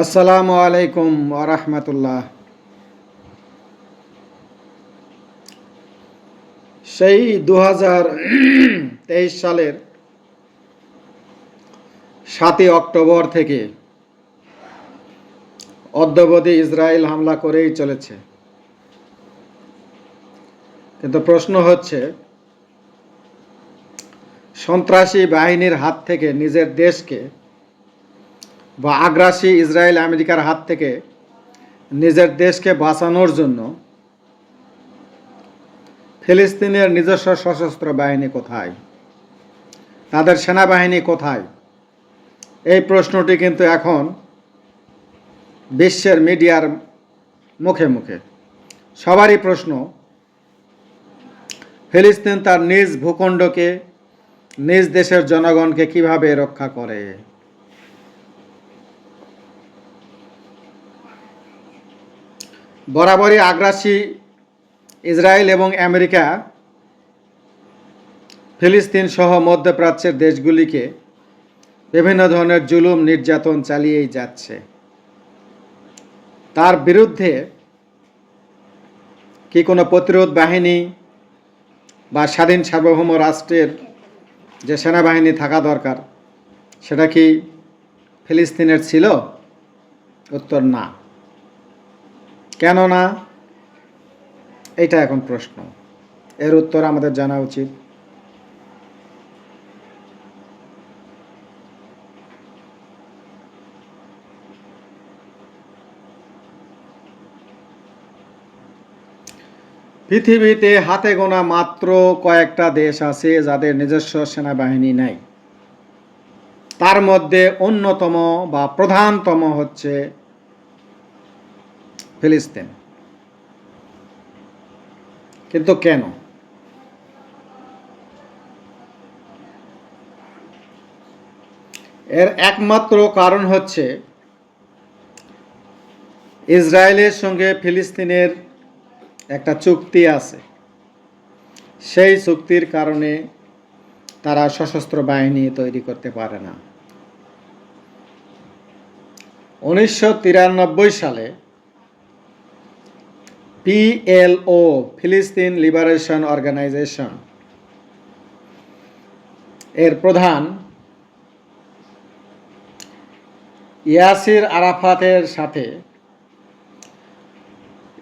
আসসালামু আলাইকুম ওরহমতুল্লাহ সেই দু সালের সাতই অক্টোবর থেকে অদ্যবধি ইসরায়েল হামলা করেই চলেছে। কিন্তু প্রশ্ন হচ্ছে, সন্ত্রাসী বাহিনীর হাত থেকে নিজের দেশকে বা আগ্রাসী ইসরায়েল আমেরিকার হাত থেকে নিজের দেশকে বাঁচানোর জন্য ফিলিস্তিনের নিজস্ব সশস্ত্র বাহিনী কোথায়? তাদের সেনাবাহিনী কোথায়? এই প্রশ্নটি কিন্তু এখন বিশ্বের মিডিয়ার মুখে মুখে। সবারই প্রশ্ন, ফিলিস্তিন তার নিজ ভূখণ্ডকে, নিজ দেশের জনগণকে কীভাবে রক্ষা করে? বরাবরই আগ্রাসী ইসরায়েল এবং আমেরিকা ফিলিস্তিন সহ মধ্যপ্রাচ্যের দেশগুলিকে বিভিন্ন ধরনের জুলুম নির্যাতন চালিয়েই যাচ্ছে। তার বিরুদ্ধে কি কোনো প্রতিরোধ বাহিনী বা স্বাধীন সার্বভৌম রাষ্ট্রের যে সেনাবাহিনী থাকা দরকার, সেটা কি ফিলিস্তিনের ছিল? উত্তর না। কেন না এটা এখন প্রশ্ন। এর উত্তর আমাদের জানা উচিত। পৃথিবীতে হাতে গোনা মাত্র কয়েকটা দেশ আছে যাদের নিজস্ব সেনাবাহিনী নাই। তার মধ্যে অন্যতম বা প্রধানতম হচ্ছে ফিলিস্তিন। কিন্তু কেন? এর একমাত্র কারণ হচ্ছে ইসরায়েলের সঙ্গে ফিলিস্তিনের একটা চুক্তি আছে। সেই চুক্তির কারণে তারা সশস্ত্র বাহিনী তৈরি করতে পারে না। উনিশশো তিরানব্বই সালে পিএলও ফিলিস্তিন লিবারেশন অর্গানাইজেশন এর প্রধান ইয়াসির আরাফাতের সাথে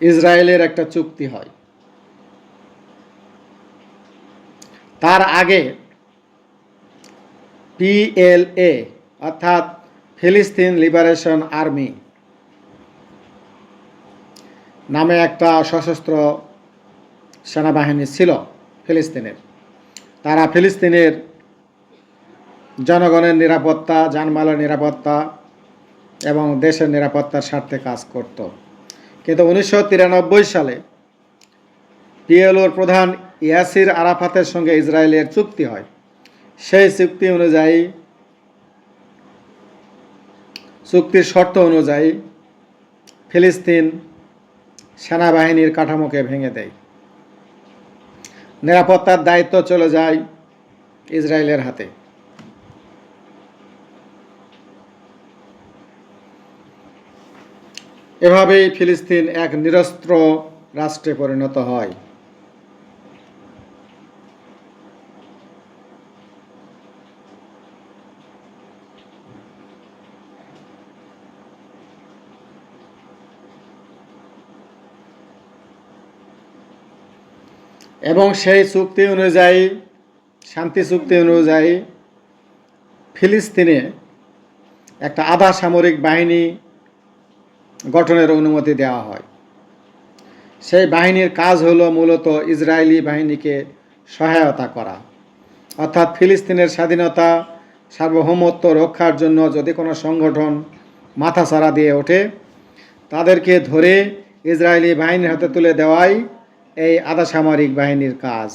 ইসরায়েলের একটা চুক্তি হয়। তার আগে পিএলএ অর্থাৎ ফিলিস্তিন লিবারেশন আর্মি নামে একটা সশস্ত্র সেনাবাহিনী ছিল ফিলিস্তিনের। তারা ফিলিস্তিনের জনগণের নিরাপত্তা জানমালের নিরাপত্তা এবং দেশের নিরাপত্তার স্বার্থে কাজ করত। কিন্তু উনিশশো তিরানব্বই সালে পিএলওর প্রধান ইয়াসির আরাফাতের সঙ্গে ইসরায়েলের চুক্তি হয়। সেই চুক্তি অনুযায়ী, চুক্তির শর্ত অনুযায়ী ফিলিস্তিন সেনাবাহিনীর কাঠামোকে ভেঙে দেয়। নিরাপত্তার দায়িত্ব চলে যায় ইসরায়েলের হাতে। এভাবেই ফিলিস্তিন এক নিরস্ত্র রাষ্ট্রে পরিণত হয়। এবং সেই চুক্তি অনুযায়ী, শান্তি চুক্তি অনুযায়ী ফিলিস্তিনে একটা আধা সামরিক বাহিনী গঠনের অনুমতি দেওয়া হয়। সেই বাহিনীর কাজ হলো মূলত ইসরায়েলি বাহিনীকে সহায়তা করা। অর্থাৎ ফিলিস্তিনের স্বাধীনতা, সার্বভৌমত্ব রক্ষার জন্য যদি কোনো সংগঠন মাথাছাড়া দিয়ে ওঠে, তাদেরকে ধরে ইসরায়েলি বাহিনীর হাতে তুলে দেওয়াই এই আধা সামরিক বাহিনীর কাজ।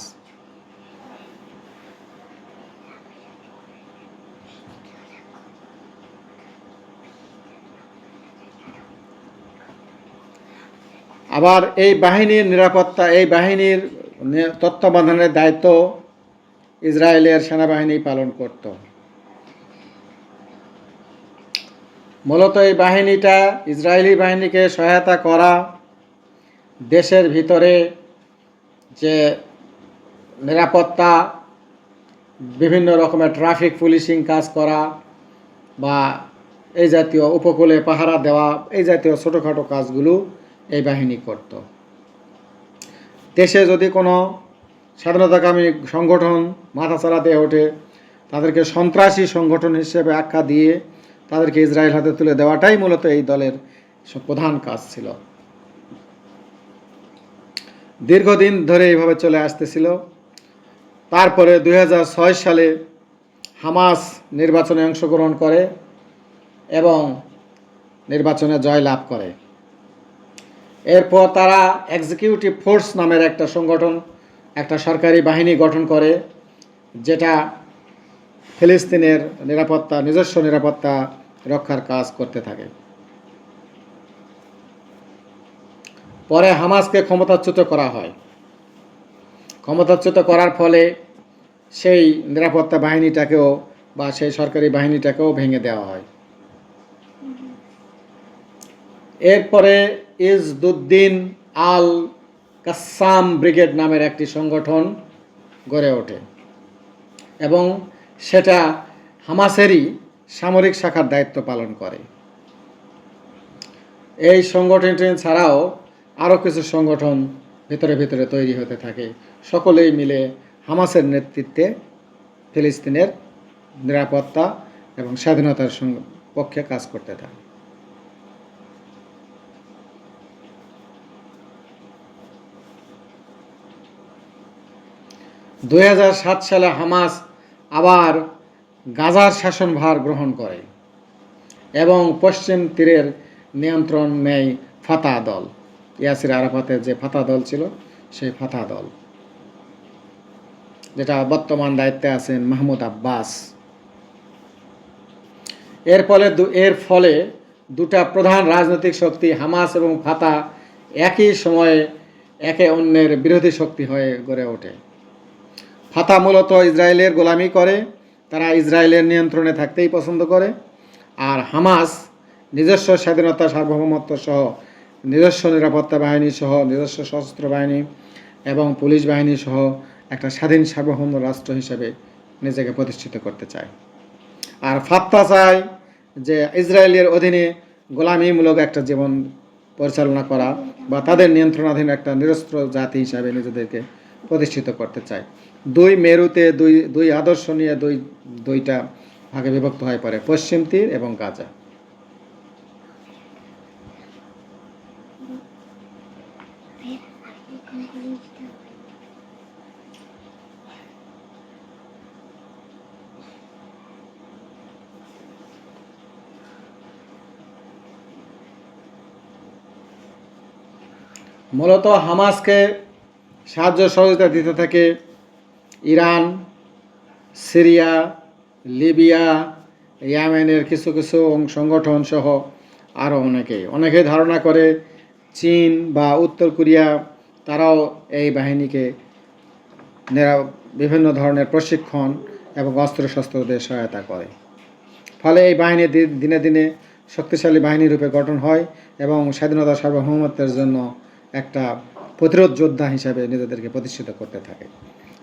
আবার এই বাহিনীর নিরাপত্তা, এই বাহিনীর তত্ত্বাবধানের দায়িত্ব ইসরায়েলের সেনাবাহিনী পালন করত। মূলত এই বাহিনীটা ইসরায়েলি বাহিনীকে সহায়তা করা দেশের ভিতরে যে নিরাপত্তা, বিভিন্ন রকমের ট্রাফিক পুলিশিং কাজ করা বা এই জাতীয় উপকূলে পাহারা দেওয়া, এই জাতীয় ছোটোখাটো কাজগুলো এই বাহিনী করত। দেশে যদি কোনো স্বাধীনতাকামী সংগঠন মাথা চালাতে ওঠে, তাদেরকে সন্ত্রাসী সংগঠন হিসেবে আখ্যা দিয়ে তাদেরকে ইসরায়েল হাতে তুলে দেওয়াটাই মূলত এই দলের প্রধান কাজ ছিল। দীর্ঘদিন ধরে এইভাবে চলে আসতেছিল। তারপরে দু হাজার ছয় সালে হামাস নির্বাচনে অংশগ্রহণ করে এবং নির্বাচনে জয় লাভ করে। এরপর তারা এক্সিকিউটিভ ফোর্স নামের একটা সংগঠন, একটা সরকারি বাহিনী গঠন করে, যেটা ফিলিস্তিনের নিরাপত্তা, নিজস্ব নিরাপত্তা রক্ষার কাজ করতে থাকে। পরে হামাসকে ক্ষমতাচ্যুত করা হয়। ক্ষমতাচ্যুত করার ফলে সেই নিরাপত্তা বাহিনীটাকেও বা সেই সরকারি বাহিনীটাকেও ভেঙে দেওয়া হয়। এরপরে ইজদুদ্দিন আল কাসাম ব্রিগেড নামের একটি সংগঠন গড়ে ওঠে এবং সেটা হামাসেরই সামরিক শাখার দায়িত্ব পালন করে। এই সংগঠনটি ছাড়াও আরও কিছু সংগঠন ভিতরে ভিতরে তৈরি হতে থাকে। সকলেই মিলে হামাসের নেতৃত্বে ফিলিস্তিনের নিরাপত্তা এবং স্বাধীনতার পক্ষে কাজ করতে থাকে। দুই সাত সালে হামাস আবার গাজার শাসনভার গ্রহণ করে এবং পশ্চিম তীরের নিয়ন্ত্রণ নেয় ফাতা দল। ইয়াসির আরাফাতের যে ফাতা দল ছিল, সেই ফাতা দল। যেটা বর্তমান দায়িত্বে আছেন মাহমুদ আব্বাস। এর ফলে এর ফলে দুটা প্রধান রাজনৈতিক শক্তি, হামাস এবং ফাতা, একই সময়ে একে অন্যের বিরোধী শক্তি হয়ে গড়ে ওঠে। ফাতা মূলত ইসরায়েলের গোলামি করে, তারা ইসরায়েলের নিয়ন্ত্রণে থাকতেই পছন্দ করে। আর হামাস নিজস্ব স্বাধীনতা সার্বভৌমত্ব সহ নিজস্ব নিরাপত্তা বাহিনী সহ নিজস্ব সশস্ত্র বাহিনী এবং পুলিশ বাহিনী সহ একটা স্বাধীন সার্বভৌম রাষ্ট্র হিসেবে নিজেকে প্রতিষ্ঠিত করতে চায়। আর ফাত্তা চায় যে ইসরায়েলের অধীনে গোলামিমূলক একটা জীবন পরিচালনা করা বা তাদের নিয়ন্ত্রণাধীন একটা নিরস্ত্র জাতি হিসাবে নিজেদেরকে প্রতিষ্ঠিত করতে চায়। দুই মেরুতে দুই দুই আদর্শ নিয়ে দুই, দুইটা ভাগে বিভক্ত হয়ে পড়ে, পশ্চিম তীর এবং গাজা। মূলত হামাসকে সাহায্য সহযোগিতা দিতে থাকে ইরান, সিরিয়া, লিবিয়া, ইয়ামেনের কিছু কিছু সংগঠন সহ আরও অনেকেই অনেকে ধারণা করে চীন বা উত্তর কোরিয়া তারাও এই বাহিনীকে বিভিন্ন ধরনের প্রশিক্ষণ এবং অস্ত্রশস্ত্র দিয়ে সহায়তা করে। ফলে এই বাহিনী দিনে দিনে শক্তিশালী বাহিনী রূপে গঠন হয় এবং স্বাধীনতা সার্বভৌমত্বের জন্য একটা প্রতিরোধ যোদ্ধা হিসাবে নিজেদেরকে প্রতিষ্ঠিত করতে থাকে।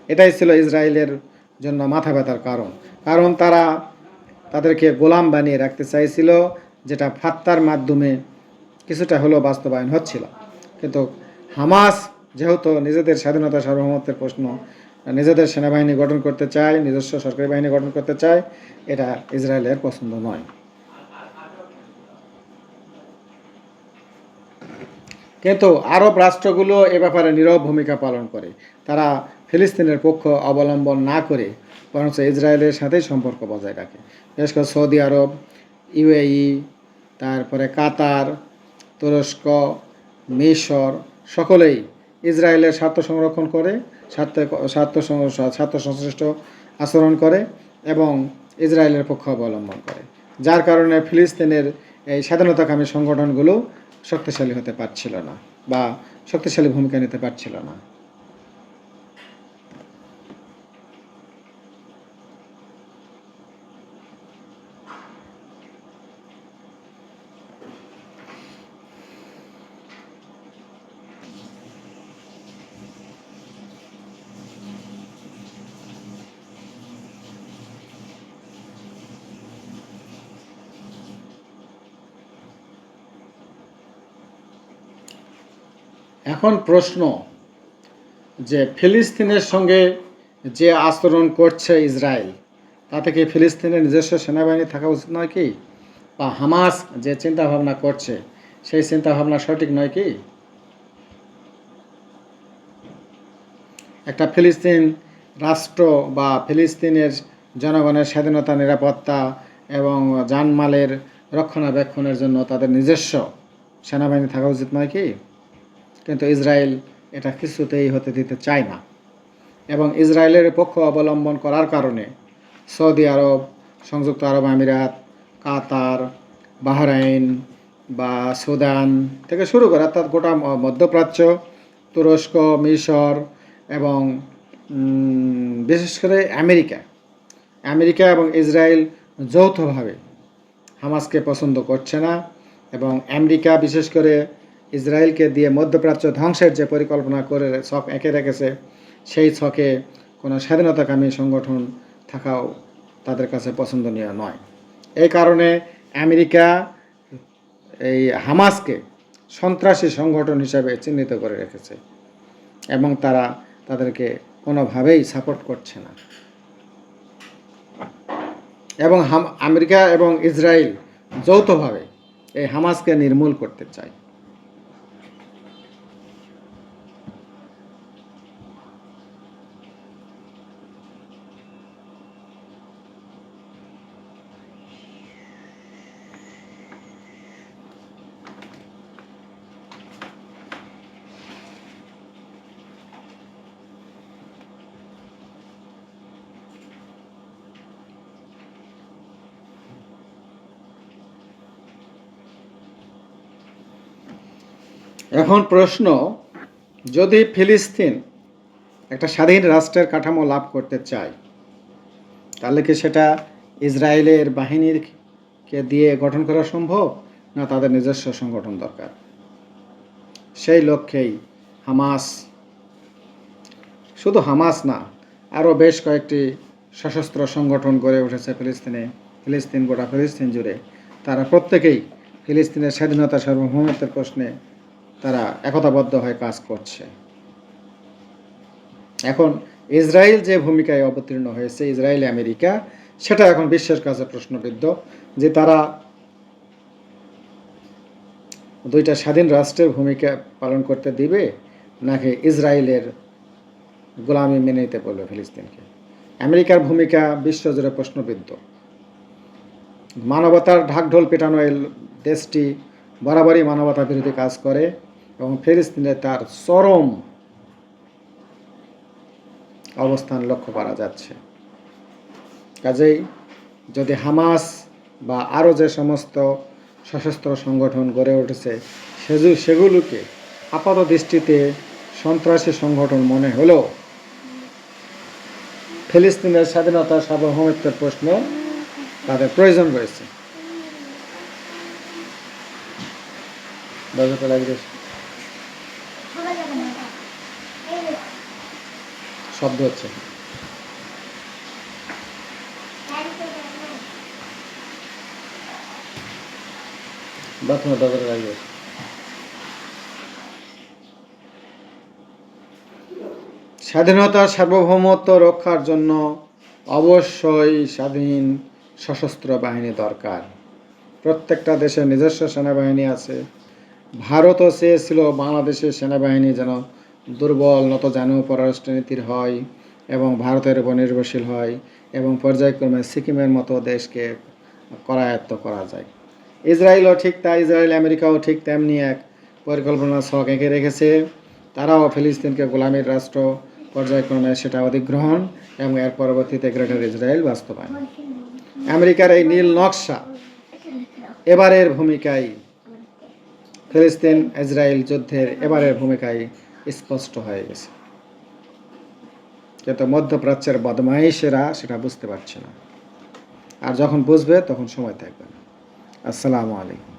এটাই ছিল ইসরায়েলের জন্য মাথা ব্যথার কারণ। কারণ তারা তাদেরকে গোলাম বানিয়ে রাখতে চাইছিল, যেটা ফাত্তার মাধ্যমে কিছুটা হলেও বাস্তবায়ন হচ্ছিল। কিন্তু হামাস যেহেতু নিজেদের স্বাধীনতা সার্বভৌমত্বের প্রশ্ন, নিজেদের সেনাবাহিনী গঠন করতে চায়, নিজস্ব সরকারি বাহিনী গঠন করতে চায়, এটা ইসরায়েলের পছন্দ নয়। কিন্তু আরব রাষ্ট্রগুলো এ ব্যাপারে নীরব ভূমিকা পালন করে। তারা ফিলিস্তিনের পক্ষ অবলম্বন না করে, বরঞ্চ ইসরায়েলের সাথেই সম্পর্ক বজায় রাখে। বিশেষ করে সৌদি আরব, ইউএই, তারপরে কাতার, তুরস্ক, মিশর, সকলেই ইসরায়েলের স্বার্থ সংরক্ষণ করে, স্বার্থ স্বার্থ স্বার্থ সংশ্লিষ্ট আচরণ করে এবং ইসরায়েলের পক্ষ অবলম্বন করে। যার কারণে ফিলিস্তিনের এই স্বাধীনতাকামী সংগঠনগুলো শক্তিশালী হতে পারছিল না বা শক্তিশালী ভূমিকা নিতে পারছিল না। এখন প্রশ্ন যে ফিলিস্তিনের সঙ্গে যে আচরণ করছে ইসরায়েল, তাতে কি ফিলিস্তিনের নিজস্ব সেনাবাহিনী থাকা উচিত নয় কি? বা হামাস যে চিন্তা ভাবনা করছে, সেই চিন্তা ভাবনা সঠিক নয় কি? একটা ফিলিস্তিন রাষ্ট্র বা ফিলিস্তিনের জনগণের স্বাধীনতা, নিরাপত্তা এবং জানমালের রক্ষণাবেক্ষণের জন্য তাদের নিজস্ব সেনাবাহিনী থাকা উচিত নয় কি? কিন্তু ইসরায়েল এটা কিছুতেই হতে দিতে চায় না। এবং ইসরায়েলের পক্ষ অবলম্বন করার কারণে সৌদি আরব, সংযুক্ত আরব আমিরাত, কাতার, বাহরাইন বা সুদান থেকে শুরু করে অর্থাৎ গোটা মধ্যপ্রাচ্য, তুরস্ক, মিশর এবং বিশেষ করে আমেরিকা আমেরিকা এবং ইসরায়েল যৌথভাবে হামাসকে পছন্দ করছে না এবং আমেরিকা বিশেষ করে ইসরায়েলকে দিয়ে মধ্যপ্রাচ্য ধ্বংসের যে পরিকল্পনা করে ছক এঁকে রেখেছে, সেই ছকে কোনো স্বাধীনতাকামী সংগঠন থাকাও তাদের কাছে পছন্দনীয় নয়। এই কারণে আমেরিকা এই হামাসকে সন্ত্রাসী সংগঠন হিসাবে চিহ্নিত করে রেখেছে এবং তারা তাদেরকে কোনোভাবেই সাপোর্ট করছে না। এবং আমেরিকা এবং ইসরায়েল যৌথভাবে এই হামাসকে নির্মূল করতে চায়। এখন প্রশ্ন, যদি ফিলিস্তিন একটা স্বাধীন রাষ্ট্রের কাঠামো লাভ করতে চায়, তাহলে কি সেটা ইসরায়েলের বাহিনীর কে দিয়ে গঠন করা সম্ভব, না তাদের নিজস্ব সংগঠন দরকার? সেই লক্ষ্যেই হামাস, শুধু হামাস না, আরও বেশ কয়েকটি সশস্ত্র সংগঠন গড়ে উঠেছে ফিলিস্তিনে। ফিলিস্তিন গোটা ফিলিস্তিন জুড়ে। তারা প্রত্যেকেই ফিলিস্তিনের স্বাধীনতা সার্বভৌমত্বের প্রশ্নে তারা একতাবদ্ধ হয়ে কাজ করছে। এখন ইসরায়েল যে ভূমিকায় অবতীর্ণ হয়েছে, ইসরায়েল, আমেরিকা, সেটা এখন বিশ্বের কাছে প্রশ্নবিদ্ধ যে তারা দুইটা স্বাধীন রাষ্ট্রের ভূমিকা পালন করতে দিবে নাকি ইসরায়েলের গোলামি মেনে নিতে বলবে ফিলিস্তিনকে। আমেরিকার ভূমিকা বিশ্বজুড়ে প্রশ্নবিদ্ধ। মানবতার ঢাকঢোল পেটানো দেশটি বরাবরই মানবতা বিরোধী কাজ করে। এবং ফিলিস্তিনে তার চরম অবস্থান লক্ষ্য করা যাচ্ছে। কাজেই যদি হামাস বা আরও যে সমস্ত সশস্ত্র সংগঠন গড়ে উঠেছে, সেজু, সেগুলোকে আপাত দৃষ্টিতে সন্ত্রাসী সংগঠন মনে হলেও ফিলিস্তিনের স্বাধীনতা সার্বভৌমত্বের প্রশ্ন তাদের প্রয়োজন রয়েছে। শব্দ হচ্ছে। স্বাধীনতা, সার্বভৌমত্ব রক্ষার জন্য অবশ্যই স্বাধীন সশস্ত্র বাহিনী দরকার। প্রত্যেকটা দেশের নিজস্ব সেনাবাহিনী আছে। ভারতও চেয়েছিল বাংলাদেশের সেনাবাহিনী যেন দুর্বল, নতজানু পররাষ্ট্রনীতির হয় এবং ভারতের উপর নির্ভরশীল হয় এবং পর্যায়ক্রমে সিকিমের মতো দেশকে করায়ত্ত করা যায়। ইসরায়েলও ঠিক তাই, ইসরায়েল, আমেরিকাও ঠিক তেমনি এক পরিকল্পনা ছক এঁকে রেখেছে। তারাও ফিলিস্তিনকে গোলামীর রাষ্ট্র পর্যায়ক্রমে সেটা অধিগ্রহণ এবং এর পরবর্তীতে গ্রেটার ইসরায়েল বাস্তবায়ন। আমেরিকার এই নীল নকশা এবারের ভূমিকায় ফিলিস্তিন ইসরায়েল যুদ্ধের এবারের ভূমিকায় স্পষ্ট হয়ে গেছে। কিন্তু মধ্যপ্রাচ্যের বদমাইশেরা সেটা বুঝতে পারছে না। আর যখন বুঝবে, তখন সময় থাকবে না। আসসালামু আলাইকুম।